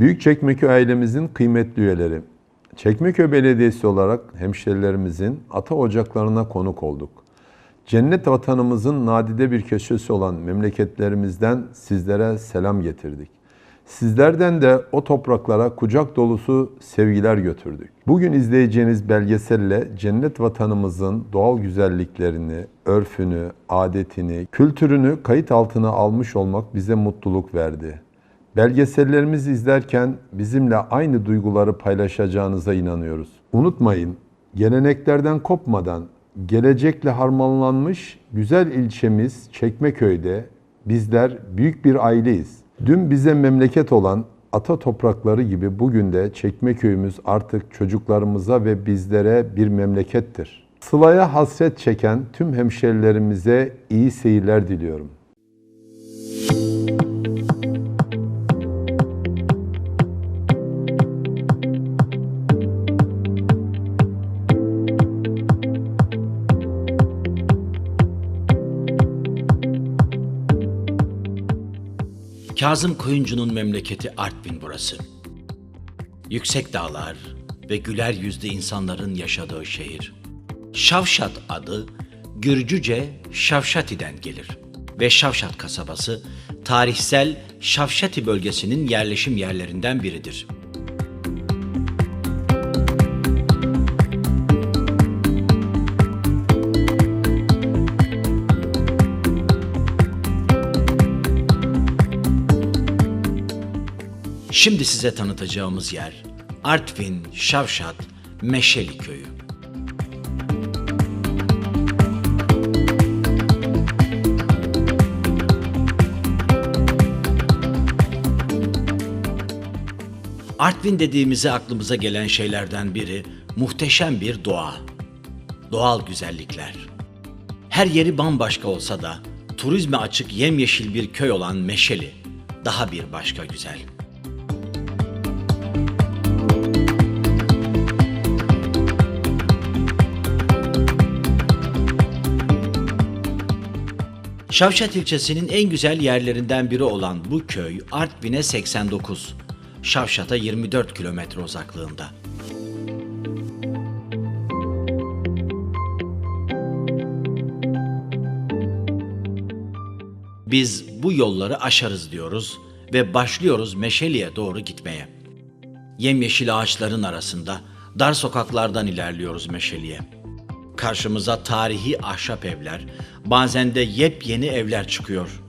Büyükçekmekköy ailemizin kıymetli üyeleri, Çekmeköy Belediyesi olarak hemşerilerimizin ata ocaklarına konuk olduk. Cennet vatanımızın nadide bir köşesi olan memleketlerimizden sizlere selam getirdik. Sizlerden de o topraklara kucak dolusu sevgiler götürdük. Bugün izleyeceğiniz belgeselle cennet vatanımızın doğal güzelliklerini, örfünü, adetini, kültürünü kayıt altına almış olmak bize mutluluk verdi. Belgesellerimizi izlerken bizimle aynı duyguları paylaşacağınıza inanıyoruz. Unutmayın, geleneklerden kopmadan gelecekle harmanlanmış güzel ilçemiz Çekmeköy'de bizler büyük bir aileyiz. Dün bize memleket olan ata toprakları gibi bugün de Çekmeköy'ümüz artık çocuklarımıza ve bizlere bir memlekettir. Sıla'ya hasret çeken tüm hemşerilerimize iyi seyirler diliyorum. Kazım Koyuncu'nun memleketi Artvin burası. Yüksek dağlar ve güler yüzlü insanların yaşadığı şehir. Şavşat adı Gürcüce Şavşati'den gelir ve Şavşat kasabası tarihsel Şavşati bölgesinin yerleşim yerlerinden biridir. Şimdi size tanıtacağımız yer Artvin Şavşat Meşeli Köyü. Artvin dediğimize aklımıza gelen şeylerden biri muhteşem bir doğa. Doğal güzellikler. Her yeri bambaşka olsa da turizme açık yemyeşil bir köy olan Meşeli daha bir başka güzel. Şavşat ilçesinin en güzel yerlerinden biri olan bu köy Artvin'e 89, Şavşat'a 24 kilometre uzaklığında. Biz bu yolları aşarız diyoruz ve başlıyoruz Meşeli'ye doğru gitmeye. Yemyeşil ağaçların arasında dar sokaklardan ilerliyoruz Meşeli'ye. Karşımıza tarihi ahşap evler, bazen de yepyeni evler çıkıyor.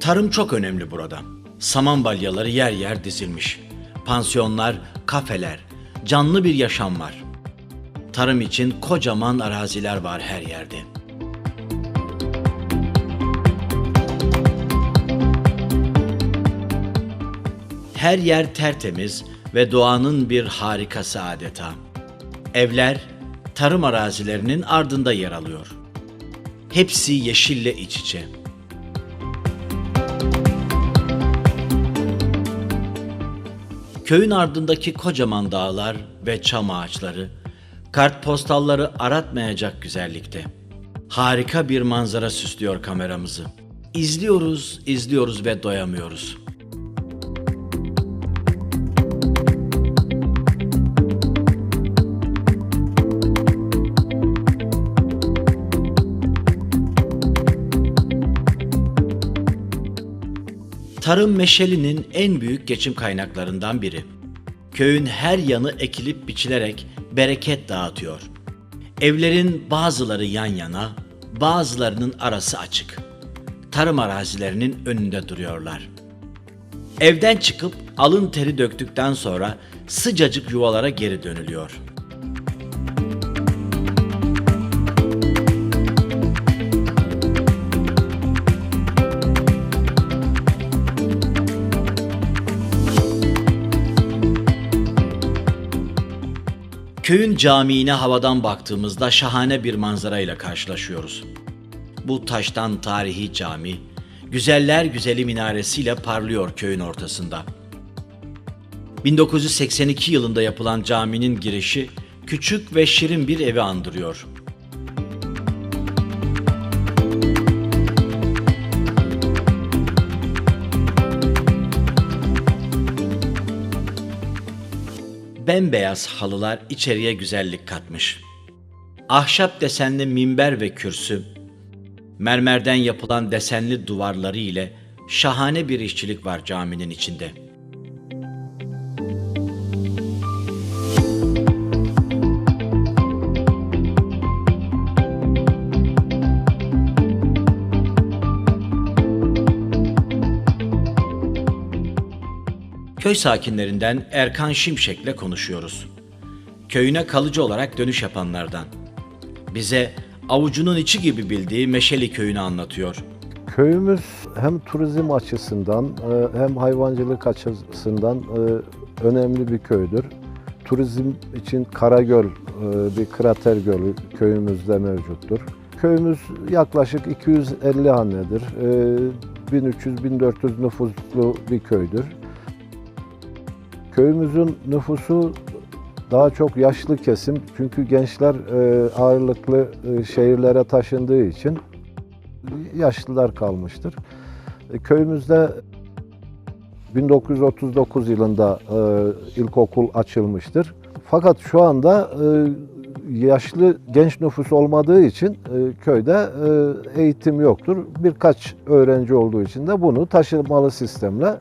Tarım çok önemli burada. Saman balyaları yer yer dizilmiş. Pansiyonlar, kafeler, canlı bir yaşam var. Tarım için kocaman araziler var her yerde. Her yer tertemiz ve doğanın bir harikası adeta. Evler tarım arazilerinin ardında yer alıyor. Hepsi yeşille iç içe. Köyün ardındaki kocaman dağlar ve çam ağaçları, kartpostalları aratmayacak güzellikte. Harika bir manzara süslüyor kameramızı. İzliyoruz, izliyoruz ve doyamıyoruz. Tarım Meşeli'nin en büyük geçim kaynaklarından biri. Köyün her yanı ekilip biçilerek bereket dağıtıyor. Evlerin bazıları yan yana, bazılarının arası açık. Tarım arazilerinin önünde duruyorlar. Evden çıkıp alın teri döktükten sonra sıcacık yuvalara geri dönülüyor. Köyün camiine havadan baktığımızda şahane bir manzarayla karşılaşıyoruz. Bu taştan tarihi cami, güzeller güzeli minaresiyle parlıyor köyün ortasında. 1982 yılında yapılan caminin girişi küçük ve şirin bir evi andırıyor. Bembeyaz halılar içeriye güzellik katmış. Ahşap desenli minber ve kürsü, mermerden yapılan desenli duvarları ile şahane bir işçilik var caminin içinde. Köy sakinlerinden Erkan Şimşek'le konuşuyoruz. Köyüne kalıcı olarak dönüş yapanlardan. Bize avucunun içi gibi bildiği Meşeli köyünü anlatıyor. Köyümüz hem turizm açısından e, hem hayvancılık açısından e, önemli bir köydür. Turizm için Karagöl, e, bir krater gölü köyümüzde mevcuttur. Köyümüz yaklaşık 250 hanedir. E, 1300-1400 nüfuslu bir köydür. Köyümüzün nüfusu daha çok yaşlı kesim çünkü gençler e, ağırlıklı e, şehirlere taşındığı için yaşlılar kalmıştır. E, Köyümüzde 1939 yılında e, ilkokul açılmıştır. Fakat şu anda yaşlı genç nüfus olmadığı için köyde eğitim yoktur. Birkaç öğrenci olduğu için de bunu taşımalı sistemle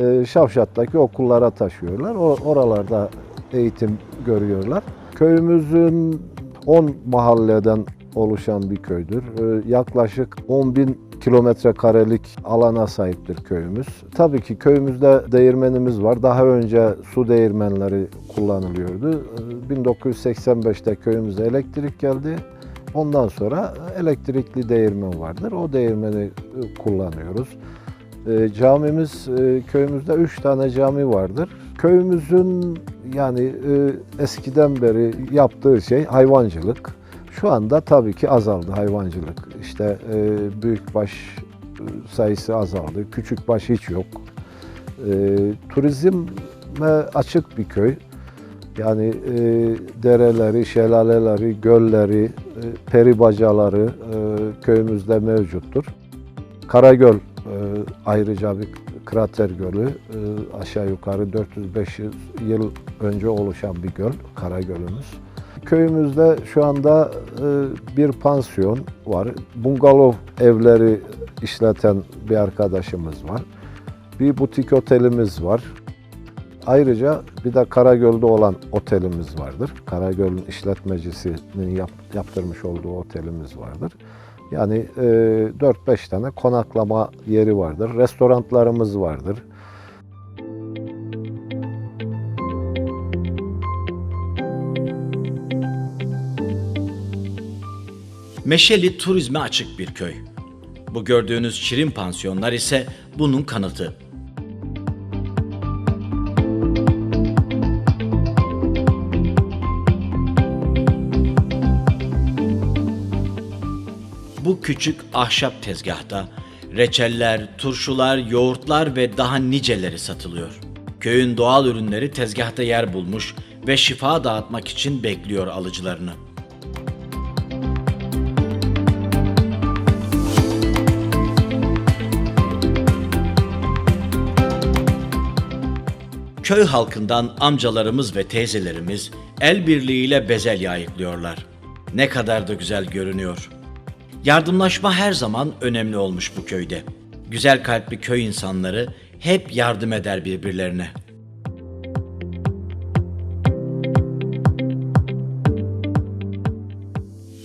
e, Şavşat'taki okullara taşıyorlar. Oralarda eğitim görüyorlar. Köyümüzün 10 mahalleden oluşan bir köydür. E, yaklaşık 10 bin kilometre karelik alana sahiptir köyümüz. Tabii ki köyümüzde değirmenimiz var. Daha önce su değirmenleri kullanılıyordu. E, 1985'te köyümüze elektrik geldi. Ondan sonra elektrikli değirmen vardır. O değirmeni kullanıyoruz. E, camimiz e, köyümüzde üç tane cami vardır. Köyümüzün yani e, eskiden beri yaptığı şey hayvancılık. Şu anda tabii ki azaldı hayvancılık. İşte e, büyükbaş e, sayısı azaldı, küçükbaş hiç yok. E, turizme açık bir köy. Yani dereleri, şelaleleri, gölleri, peri bacaları köyümüzde mevcuttur. Karagöl ayrıca bir krater gölü. E, aşağı yukarı 400-500 yıl önce oluşan bir göl, Karagöl'ümüz. Köyümüzde şu anda e, bir pansiyon var. Bungalov evleri işleten bir arkadaşımız var. Bir butik otelimiz var. Ayrıca bir de Karagöl'de olan otelimiz vardır. Karagöl'ün işletmecisinin yap- yaptırmış olduğu otelimiz vardır. Yani e, 4-5 tane konaklama yeri vardır. Restoranlarımız vardır. Meşeli turizme açık bir köy. Bu gördüğünüz şirin pansiyonlar ise bunun kanıtı. Küçük ahşap tezgahta reçeller, turşular, yoğurtlar ve daha niceleri satılıyor. Köyün doğal ürünleri tezgahta yer bulmuş ve şifa dağıtmak için bekliyor alıcılarını. Köy halkından amcalarımız ve teyzelerimiz el birliğiyle bezelye ayıklıyorlar. Ne kadar da güzel görünüyor. Yardımlaşma her zaman önemli olmuş bu köyde. Güzel kalpli köy insanları hep yardım eder birbirlerine.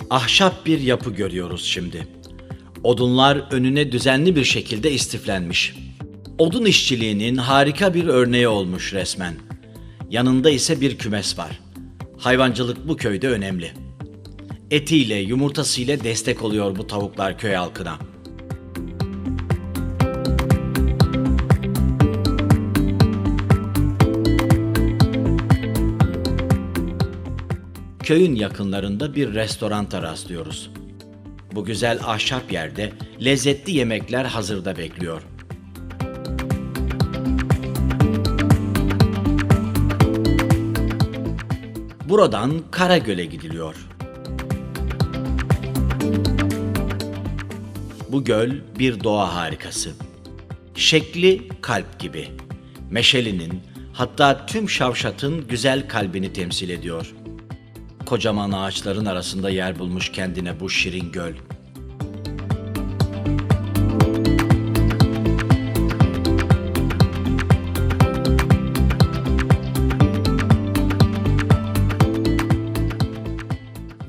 Ahşap bir yapı görüyoruz şimdi. Odunlar önüne düzenli bir şekilde istiflenmiş. Odun işçiliğinin harika bir örneği olmuş resmen. Yanında ise bir kümes var. Hayvancılık bu köyde önemli. Etiyle, yumurtasıyla destek oluyor bu tavuklar köy halkına. Köyün yakınlarında bir restoranta rastlıyoruz. Bu güzel ahşap yerde lezzetli yemekler hazırda bekliyor. Buradan Karagöl'e gidiliyor. Bu göl bir doğa harikası. Şekli kalp gibi. Meşelinin, hatta tüm Şavşat'ın güzel kalbini temsil ediyor. Kocaman ağaçların arasında yer bulmuş kendine bu şirin göl.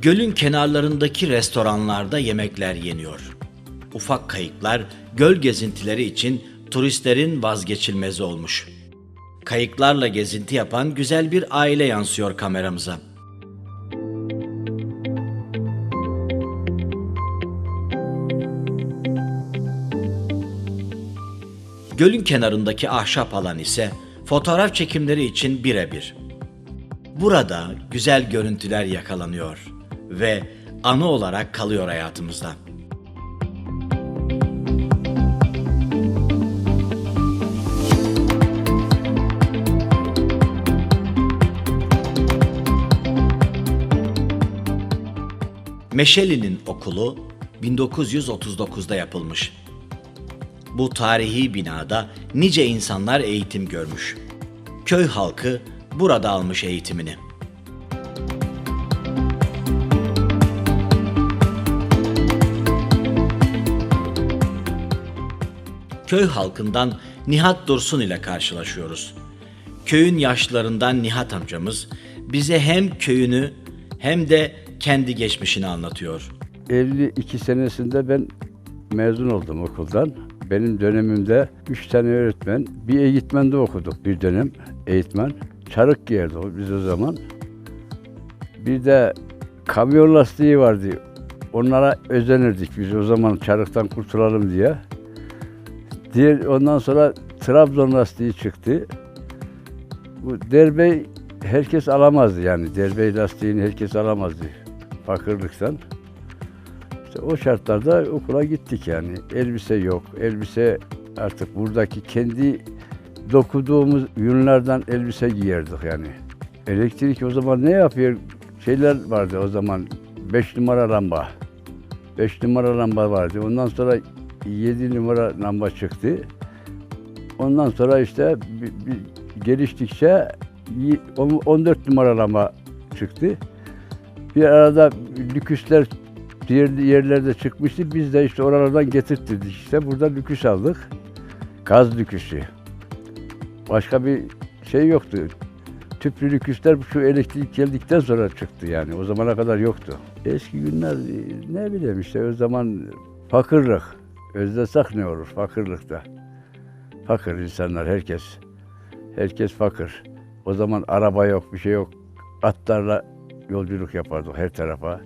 Gölün kenarlarındaki restoranlarda yemekler yeniyor. Ufak kayıklar göl gezintileri için turistlerin vazgeçilmezi olmuş. Kayıklarla gezinti yapan güzel bir aile yansıyor kameramıza. Gölün kenarındaki ahşap alan ise fotoğraf çekimleri için birebir. Burada güzel görüntüler yakalanıyor ve anı olarak kalıyor hayatımızda. Meşeli'nin okulu 1939'da yapılmış. Bu tarihi binada nice insanlar eğitim görmüş. Köy halkı burada almış eğitimini. köy halkından Nihat Dursun ile karşılaşıyoruz. Köyün yaşlılarından Nihat amcamız bize hem köyünü hem de kendi geçmişini anlatıyor. 52 senesinde ben mezun oldum okuldan. Benim dönemimde 3 tane öğretmen, bir eğitmende okuduk bir dönem eğitmen. Çarık giyerdi biz o zaman. Bir de kamyon lastiği vardı. Onlara özenirdik biz o zaman çarıktan kurtulalım diye. Diğer ondan sonra Trabzon lastiği çıktı. Bu derbey herkes alamazdı yani. Derbey lastiğini herkes alamazdı fakirlikten. İşte o şartlarda okula gittik yani. Elbise yok. Elbise artık buradaki kendi dokuduğumuz yünlerden elbise giyerdik yani. Elektrik o zaman ne yapıyor? Şeyler vardı o zaman. 5 numara lamba. 5 numara lamba vardı. Ondan sonra 7 numara lamba çıktı. Ondan sonra işte bir, bir geliştikçe y- on- 14 numara lamba çıktı. Bir arada lüküsler diğer yerlerde çıkmıştı. Biz de işte oralardan getirttirdik. İşte burada lüküs aldık. Gaz lüküsü. Başka bir şey yoktu. Tüplü lüküsler şu elektrik geldikten sonra çıktı yani. O zamana kadar yoktu. Eski günler ne bileyim işte o zaman fakirlik. Özlesek ne olur fakirlikte. Fakir insanlar herkes. Herkes fakir. O zaman araba yok, bir şey yok. Atlarla yolculuk yapardık her tarafa.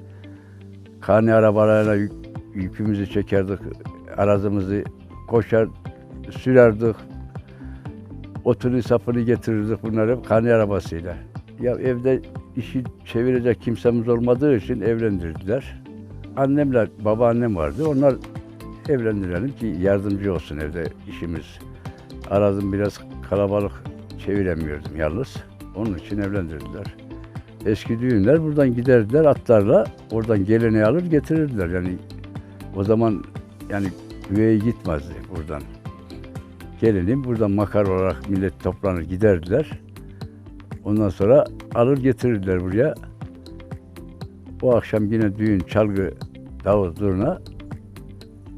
Kani arabalarla yük- yükümüzü çekerdik. Arazımızı koşar, sürerdik. Otunu sapını getirirdik bunları hep arabasıyla. Ya evde işi çevirecek kimsemiz olmadığı için evlendirdiler. Annemler, babaannem vardı. Onlar evlendirelim ki yardımcı olsun evde işimiz. Arazım biraz kalabalık çeviremiyordum yalnız. Onun için evlendirdiler. Eski düğünler buradan giderdiler atlarla. Oradan geleni alır getirirdiler. Yani o zaman yani güveye gitmezdi buradan. Geleni buradan makar olarak millet toplanır giderdiler. Ondan sonra alır getirirdiler buraya. O akşam yine düğün, çalgı, davul, zurna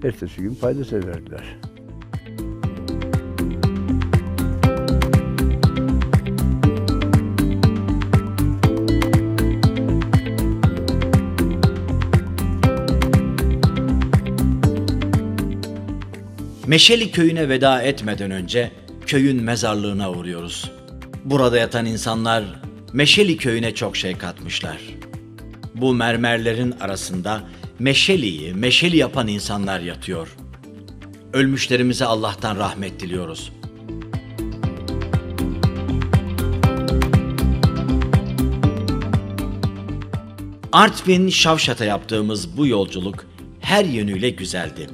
ertesi gün paydos ederdiler. Meşeli köyüne veda etmeden önce köyün mezarlığına uğruyoruz. Burada yatan insanlar Meşeli köyüne çok şey katmışlar. Bu mermerlerin arasında Meşeli'yi Meşeli yapan insanlar yatıyor. Ölmüşlerimize Allah'tan rahmet diliyoruz. Artvin Şavşat'a yaptığımız bu yolculuk her yönüyle güzeldi.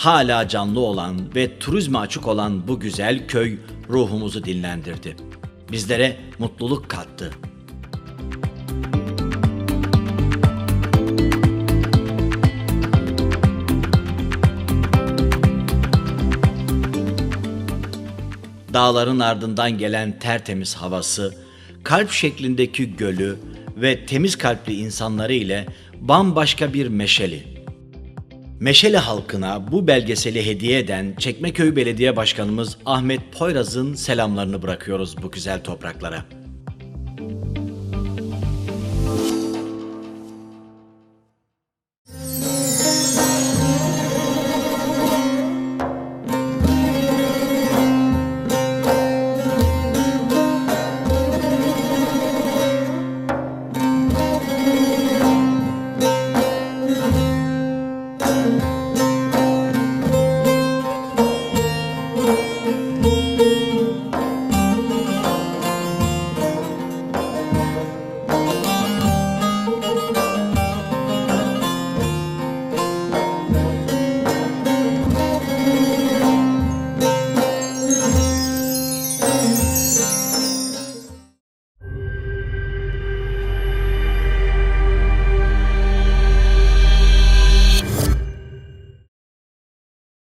Hala canlı olan ve turizme açık olan bu güzel köy ruhumuzu dinlendirdi. Bizlere mutluluk kattı. Dağların ardından gelen tertemiz havası, kalp şeklindeki gölü ve temiz kalpli insanları ile bambaşka bir meşeli. Meşeli halkına bu belgeseli hediye eden Çekmeköy Belediye Başkanımız Ahmet Poyraz'ın selamlarını bırakıyoruz bu güzel topraklara.